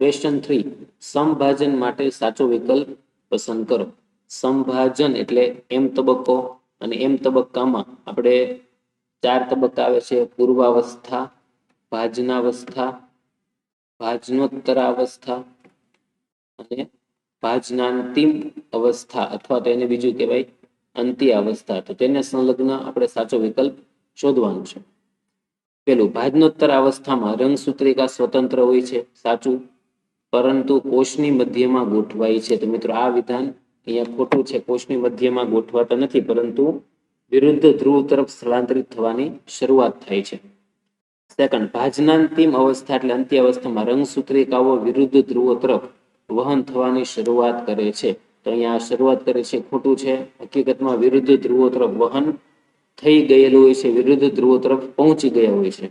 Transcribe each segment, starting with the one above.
Question three સમભાજન માટે સાચો વિકલ્પ પસંદ કરો. સમભાજન એટલે એમ તબક્કો અને એમ તબક્કામાં આપણે ચાર તબક્કા આવે છે. પૂર્વાવસ્થા, ભાજનાવસ્થા, ભાજનોત્તરાવસ્થા અને ભાજનાંતિમ અવસ્થા અથવા તો એને બીજું કહેવાય અંતિ અવસ્થા તો તેને સંલગ્ન આપણે સાચો વિકલ્પ શોધવાનો છે. પેલું ભાજનોત્તર અવસ્થામાં રંગસૂત્રિકા સ્વતંત્ર હોય છે. સાચું? પરંતુ કોષની મધ્યમાં ગોઠવાય છે. તો મિત્રો, આ વિધાન અહીંયા ખોટું છે. કોષની મધ્યમાં ગોઠવાતા નથી, પરંતુ વિરુદ્ધ ધ્રુવ તરફ સ્થળાંતરિત થવાની શરૂઆત થાય છે. સેકન્ડ ભાજનાંતિમ અવસ્થા એટલે અંત્ય અવસ્થામાં રંગસૂત્રિકાઓ વિરુદ્ધ ધ્રુવો તરફ વહન થવાની શરૂઆત કરે છે. તો અહીંયા શરૂઆત કરે છે. ખોટું છે. હકીકતમાં વિરુદ્ધ ધ્રુવો તરફ વહન થઈ ગયેલું હોય છે. વિરુદ્ધ ધ્રુવો તરફ પહોંચી ગયા હોય છે.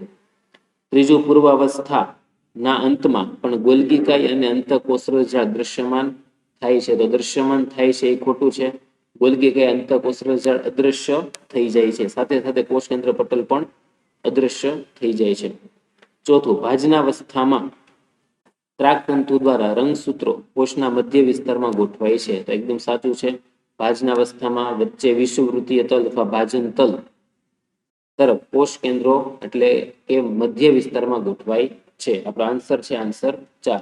ત્રીજું પૂર્વાવસ્થા ના અંતમાં, પણ ગોલગીકાય અને અંતઃકોષરજાળ દ્રશ્યમાન થાય છે, તો દ્રશ્યમાન થાય છે એ ખોટું છે. ગોલગીકાય અંતઃકોષરજાળ અદૃશ્ય થઈ જાય છે, સાથે સાથે કોષ કેન્દ્ર પટલ પણ અદૃશ્ય થઈ જાય છે. ચોથું ભાજનાવસ્થામાં ત્રાકતંતુ દ્વારા રંગસૂત્રો કોષના મધ્ય વિસ્તારમાં ગોઠવાય છે. તો એકદમ સાચું છે. ભાજનાવસ્થામાં વચ્ચે વિષુવવૃત્તીય તલ અથવા ભાજન તલ તરફ કોષ કેન્દ્રો એટલે કે મધ્ય વિસ્તારમાં ગોઠવાય છે. આપણો આન્સર છે આન્સર ચાર.